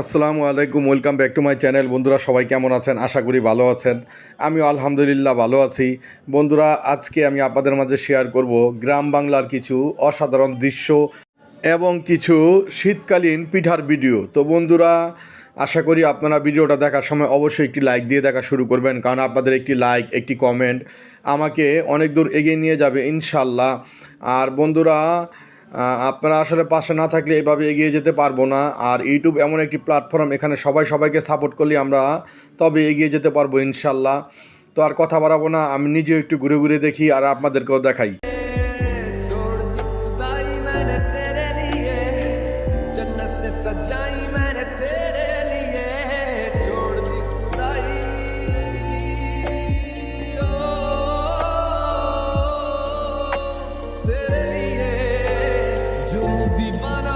আসসালামু আলাইকুম, welcome back to my channel. বন্ধুরা, সবাই কেমন আছেন? আশা করি ভালো আছেন। আমি আলহামদুলিল্লাহ ভালো আছি। বন্ধুরা, আজকে আমি আপনাদের মাঝে শেয়ার করব গ্রাম বাংলার কিছু অসাধারণ দৃশ্য এবং কিছু শীতকালীন পিঠার ভিডিও তো বন্ধুরা, আশা করি আপনারা ভিডিওটা দেখার সময় অবশ্যই একটি লাইক দিয়ে দেখা শুরু করবেন, কারণ আপনাদের একটি লাইক একটি কমেন্ট আমাকে অনেক দূর এগিয়ে নিয়ে যাবে ইনশাল্লাহ আর বন্ধুরা আপনারা আসলে পাশে না থাকলে এভাবে এগিয়ে যেতে পারব না। আর ইউটিউব এমন একটি প্ল্যাটফর্ম এখানে সবাই সবাইকে সাপোর্ট করলে আমরা তবে এগিয়ে যেতে পারব ইনশাল্লাহ তো আর কথা বাড়াবো না, আমি নিজে একটু ঘুরে ঘুরে দেখি আর আপনাদেরকেও দেখাই। Vivana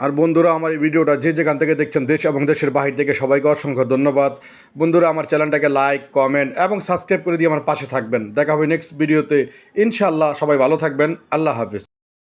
আর বন্ধুরা, আমার এই ভিডিওটা যে যেখান থেকে দেখছেন দেশ এবং দেশের বাহির থেকে সবাইকে অসংখ্য ধন্যবাদ। বন্ধুরা, আমার চ্যানেলটাকে লাইক কমেন্ট এবং সাবস্ক্রাইব করে দিয়ে আমার পাশে থাকবেন। দেখা হবে নেক্সট ভিডিওতে ইনশাআল্লাহ সবাই ভালো থাকবেন। আল্লাহ হাফিজ।